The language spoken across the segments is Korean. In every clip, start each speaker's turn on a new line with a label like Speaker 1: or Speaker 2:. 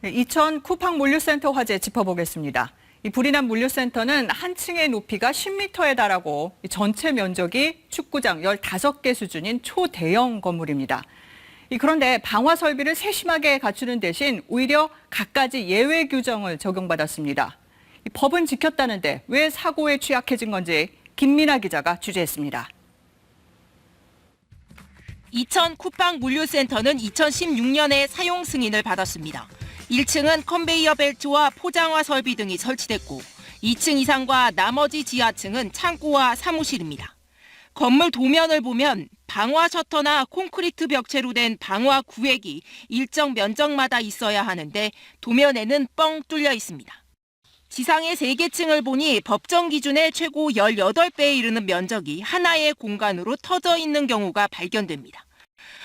Speaker 1: 네, 이천 쿠팡 물류센터 화재 짚어보겠습니다. 이 불이 난 물류센터는 한 층의 높이가 10m에 달하고 이 전체 면적이 축구장 15개 수준인 초대형 건물입니다. 이 그런데 방화 설비를 세심하게 갖추는 대신 오히려 갖가지 예외 규정을 적용받았습니다. 이 법은 지켰다는데 왜 사고에 취약해진 건지 김민아 기자가 취재했습니다.
Speaker 2: 이천 쿠팡 물류센터는 2016년에 사용 승인을 받았습니다. 1층은 컨베이어 벨트와 포장화 설비 등이 설치됐고 2층 이상과 나머지 지하층은 창고와 사무실입니다. 건물 도면을 보면 방화 셔터나 콘크리트 벽체로 된 방화 구획이 일정 면적마다 있어야 하는데 도면에는 뻥 뚫려 있습니다. 지상의 3개 층을 보니 법정 기준의 최고 18배에 이르는 면적이 하나의 공간으로 터져 있는 경우가 발견됩니다.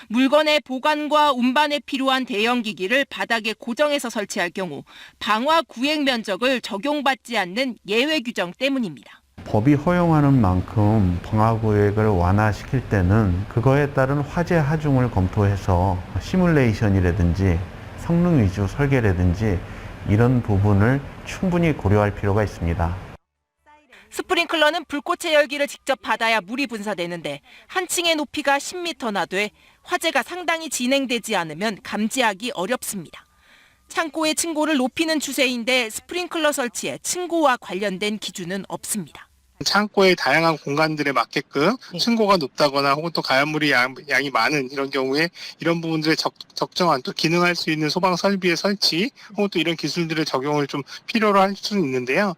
Speaker 2: 물건의 보관과 운반에 필요한 대형 기기를 바닥에 고정해서 설치할 경우 방화 구획 면적을 적용받지 않는 예외 규정 때문입니다.
Speaker 3: 법이 허용하는 만큼 방화구획을 완화시킬 때는 그거에 따른 화재 하중을 검토해서 시뮬레이션이라든지 성능 위주 설계라든지 이런 부분을 충분히 고려할 필요가 있습니다.
Speaker 2: 스프링클러는 불꽃의 열기를 직접 받아야 물이 분사되는데 한 층의 높이가 10m나 돼 화재가 상당히 진행되지 않으면 감지하기 어렵습니다. 창고의 층고를 높이는 추세인데 스프링클러 설치에 층고와 관련된 기준은 없습니다.
Speaker 4: 창고의 다양한 공간들에 맞게끔 층고가 높다거나 혹은 또 가연물이 양, 이 많은 이런 경우에 이런 부분들에 적, 적정한 또 기능할 수 있는 소방 설비의 설치 혹은 또 이런 기술들의 적용을 좀 필요로 할 수는 있는데요.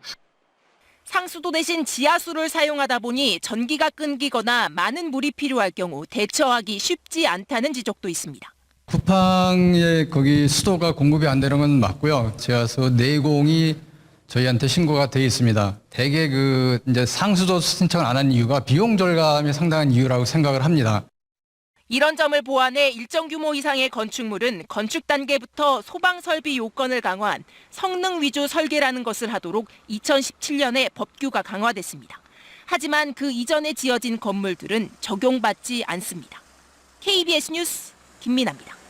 Speaker 2: 상수도 대신 지하수를 사용하다 보니 전기가 끊기거나 많은 물이 필요할 경우 대처하기 쉽지 않다는 지적도 있습니다.
Speaker 5: 쿠팡에 거기 수도가 공급이 안 되는 건 맞고요. 지하수 내공이 저희한테 신고가 돼 있습니다. 대개 그 이제 상수도 신청을 안 한 이유가 비용 절감이 상당한 이유라고 생각을 합니다.
Speaker 2: 이런 점을 보완해 일정 규모 이상의 건축물은 건축 단계부터 소방 설비 요건을 강화한 성능 위주 설계라는 것을 하도록 2017년에 법규가 강화됐습니다. 하지만 그 이전에 지어진 건물들은 적용받지 않습니다. KBS 뉴스 김민아입니다.